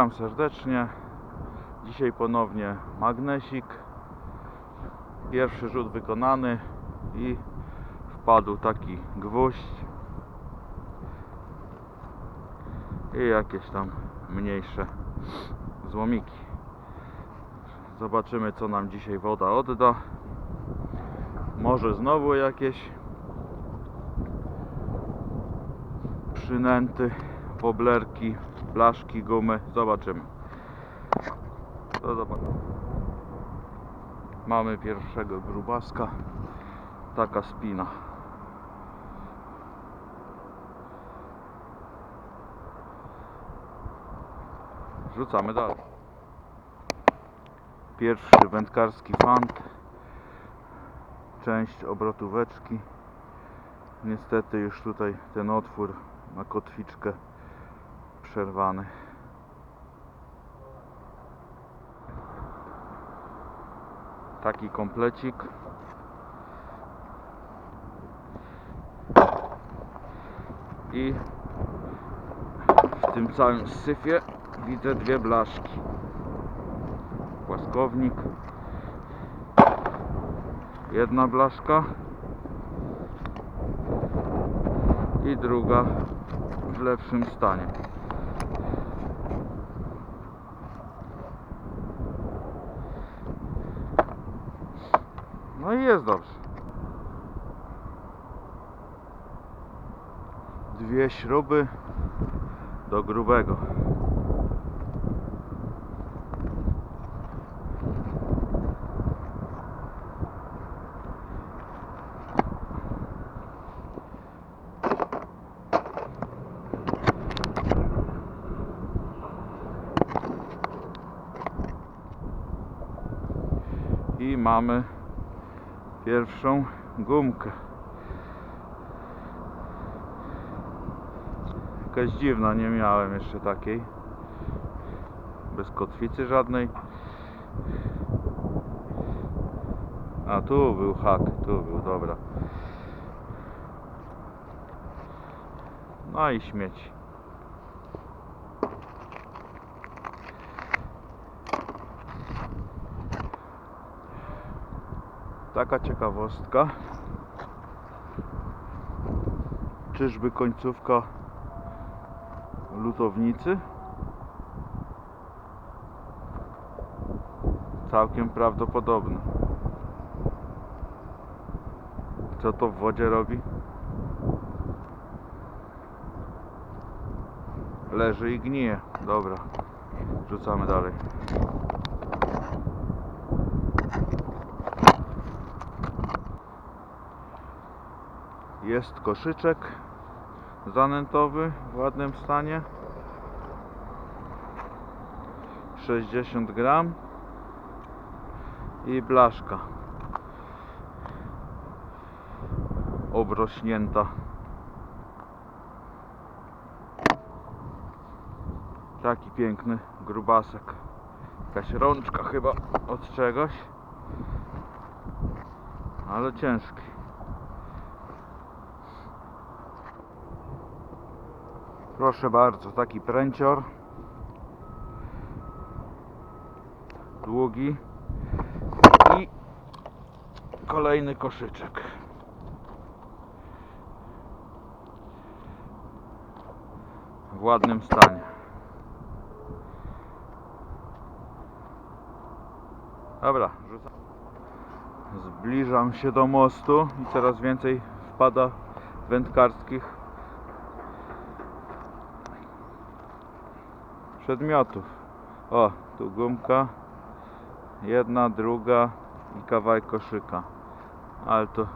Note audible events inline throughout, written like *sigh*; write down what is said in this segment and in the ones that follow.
Witam serdecznie. Dzisiaj ponownie magnesik. Pierwszy rzut wykonany i wpadł taki gwóźdź i jakieś tam mniejsze złomiki. Zobaczymy co nam dzisiaj woda odda. Może znowu jakieś przynęty, woblerki, blaszki, gumy. Zobaczymy. To zobaczymy. Mamy pierwszego grubaska. Taka spina. Rzucamy dalej. Pierwszy wędkarski fant. Część obrotóweczki. Niestety już tutaj ten otwór na kotwiczkę przerwany. Taki komplecik. I w tym całym syfie widzę dwie blaszki. Płaskownik. Jedna blaszka. I druga w lepszym stanie. No i jest dobrze. Dwie śruby do grubego. I mamy pierwszą gumkę. Jakaś dziwna, nie miałem jeszcze takiej. Bez kotwicy żadnej. A tu był hak, tu był, dobra. No i śmieci. Taka ciekawostka. Czyżby końcówka lutownicy? Całkiem prawdopodobne. Co to w wodzie robi? Leży i gnije. Dobra. Rzucamy dalej. Jest koszyczek zanętowy w ładnym stanie. 60 gram i blaszka obrośnięta. Taki piękny grubasek. Jakaś rączka chyba od czegoś. Ale ciężki. Proszę bardzo, taki pręcior. Długi. I kolejny koszyczek. W ładnym stanie. Dobra, rzucam. Zbliżam się do mostu i coraz więcej wpada wędkarskich przedmiotów. O, tu gumka. Jedna, druga i kawałek koszyka. Ale to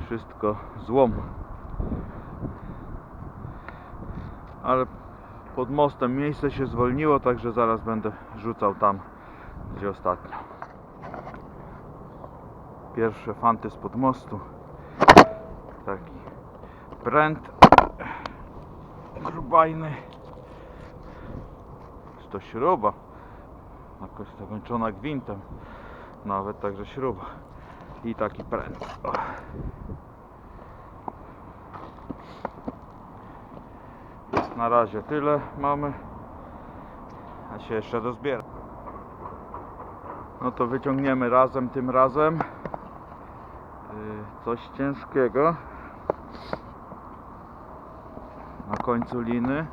wszystko złom. Ale pod mostem miejsce się zwolniło, także zaraz będę rzucał tam, gdzie ostatnio. Pierwsze fanty spod mostu. Taki pręt grubajny. To śruba? Jakoś zakończona gwintem. Nawet także śruba. I taki pręt. Na razie tyle mamy. A się jeszcze dozbiera. No to wyciągniemy razem tym razem. Yy, Coś ciężkiego. Na końcu liny.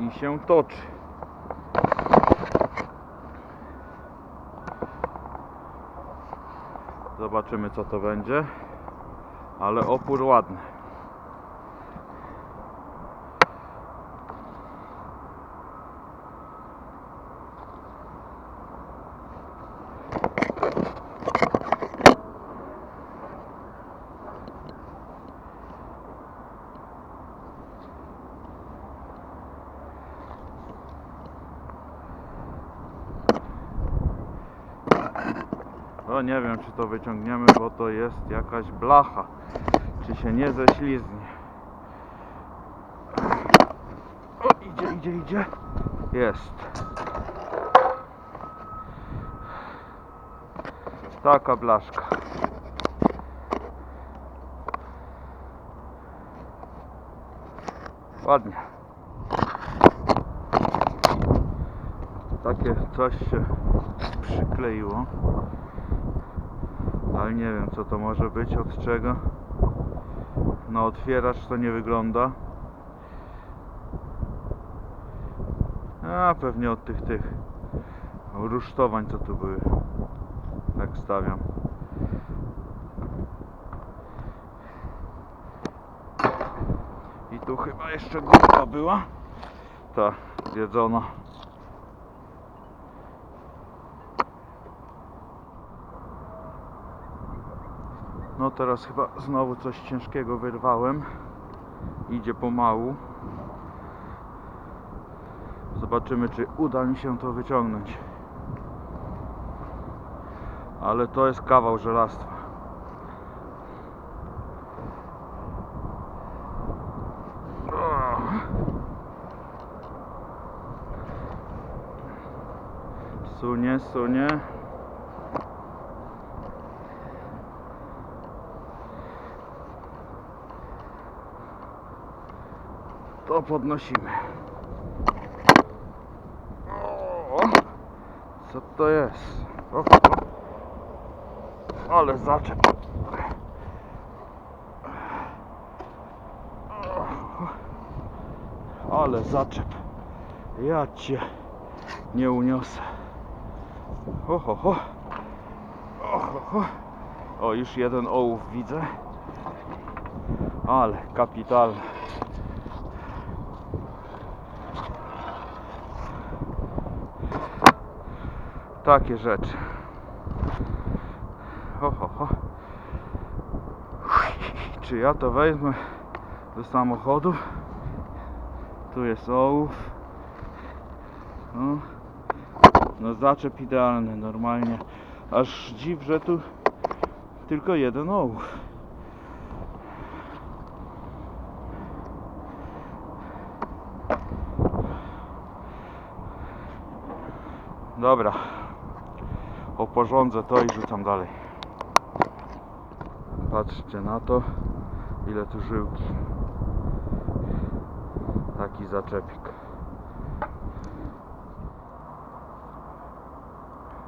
I się toczy. Zobaczymy co to będzie. Ale opór ładny. Nie wiem czy to wyciągniemy, bo to jest jakaś blacha. Czy się nie ześlizgnie. O, idzie, idzie, idzie. Jest. Taka blaszka. Ładnie. Takie coś się przykleiło. Ale nie wiem co to może być, od czego. Na otwieracz to nie wygląda. A pewnie od tych tych rusztowań co tu były. Tak stawiam. I tu chyba jeszcze gumka była. Ta zjedzona. No teraz chyba znowu coś ciężkiego wyrwałem. Idzie pomału. Zobaczymy czy uda mi się to wyciągnąć. Ale to jest kawał żelastwa. Sunie, sunie. To podnosimy. O, co to jest? O. Ale zaczep. Ale zaczep. Ja cię nie uniosę. Ho, ho, ho. O, ho, ho. o już jeden ołów widzę. Ale kapitalny. Takie rzeczy. Ho, ho, ho. Czy ja to wezmę do samochodu? Tu jest ołów. No, no zaczep idealny, normalnie. Aż dziw, że tu tylko jeden ołów. Dobra. Oporządzę to i rzucam dalej. Patrzcie na to, ile tu żyłki. Taki zaczepik.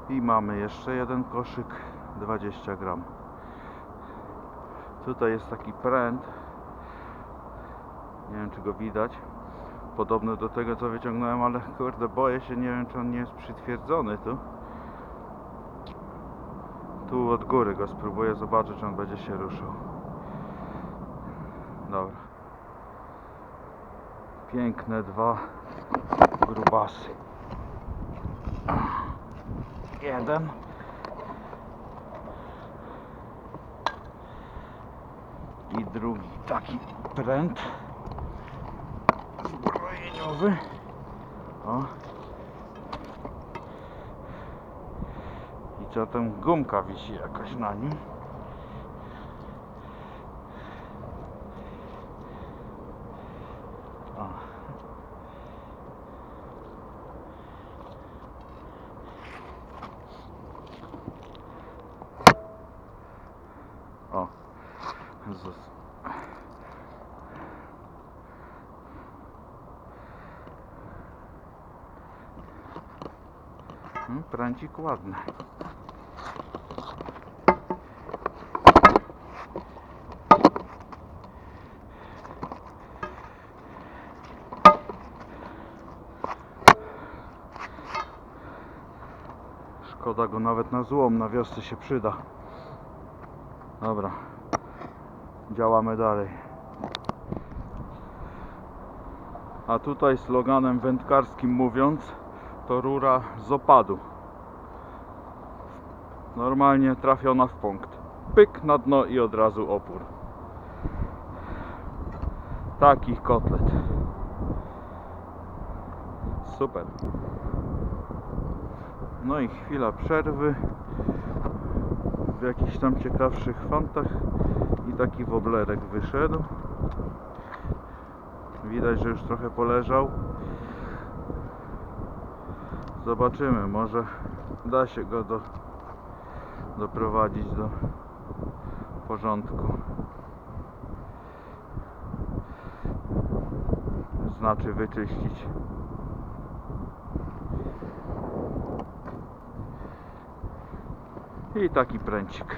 I mamy jeszcze jeden koszyk 20 gram. Tutaj jest taki pręt. Nie wiem czy go widać. Podobny do tego co wyciągnąłem, ale kurde boję się, nie wiem czy on nie jest przytwierdzony tu. Tu od góry go spróbuję zobaczyć, czy on będzie się ruszał. Dobra. Piękne dwa grubasy. Jeden. I drugi taki pręt zbrojeniowy. O. Kurczę, tam gumka wisi jakaś na nim. O. O. Jezus. Hmm, Prącik ładny. Szkoda go nawet na złom, na wiosce się przyda. Dobra, działamy dalej. A tutaj sloganem wędkarskim mówiąc, to rura z opadu. Normalnie trafiona w punkt. Pyk na dno i od razu opór. Taki kotlet. Super. No i chwila przerwy w jakichś tam ciekawszych fantach i taki woblerek wyszedł. Widać, że już trochę poleżał. Zobaczymy, może da się go do, doprowadzić do porządku. Znaczy wyczyścić. I taki pręcik.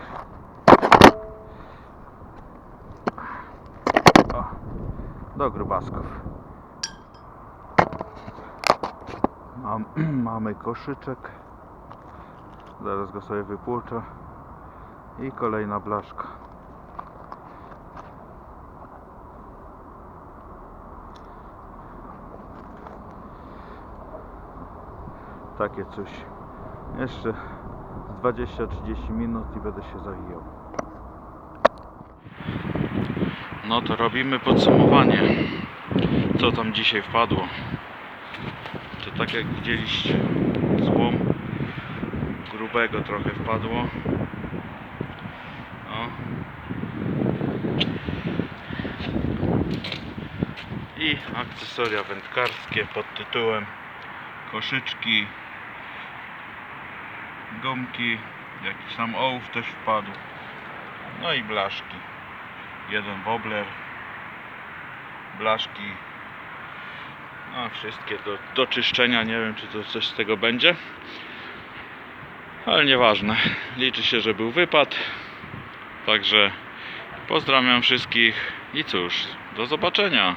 O, do grubasków. Mam, *clears throat* mamy koszyczek. Zaraz go sobie wypłuczę. I kolejna blaszka. Takie coś. Jeszcze 20-30 minut i będę się zawijał. No to robimy podsumowanie. Co tam dzisiaj wpadło. To tak jak widzieliście, złom grubego trochę wpadło. O. I akcesoria wędkarskie pod tytułem koszyczki, gumki, jakiś tam ołów też wpadł. No i blaszki. Jeden wobler, blaszki. No, wszystkie do, do czyszczenia. Nie wiem, czy to coś z tego będzie. Ale nieważne. Liczy się, że był wypad. Także pozdrawiam wszystkich i cóż, do zobaczenia.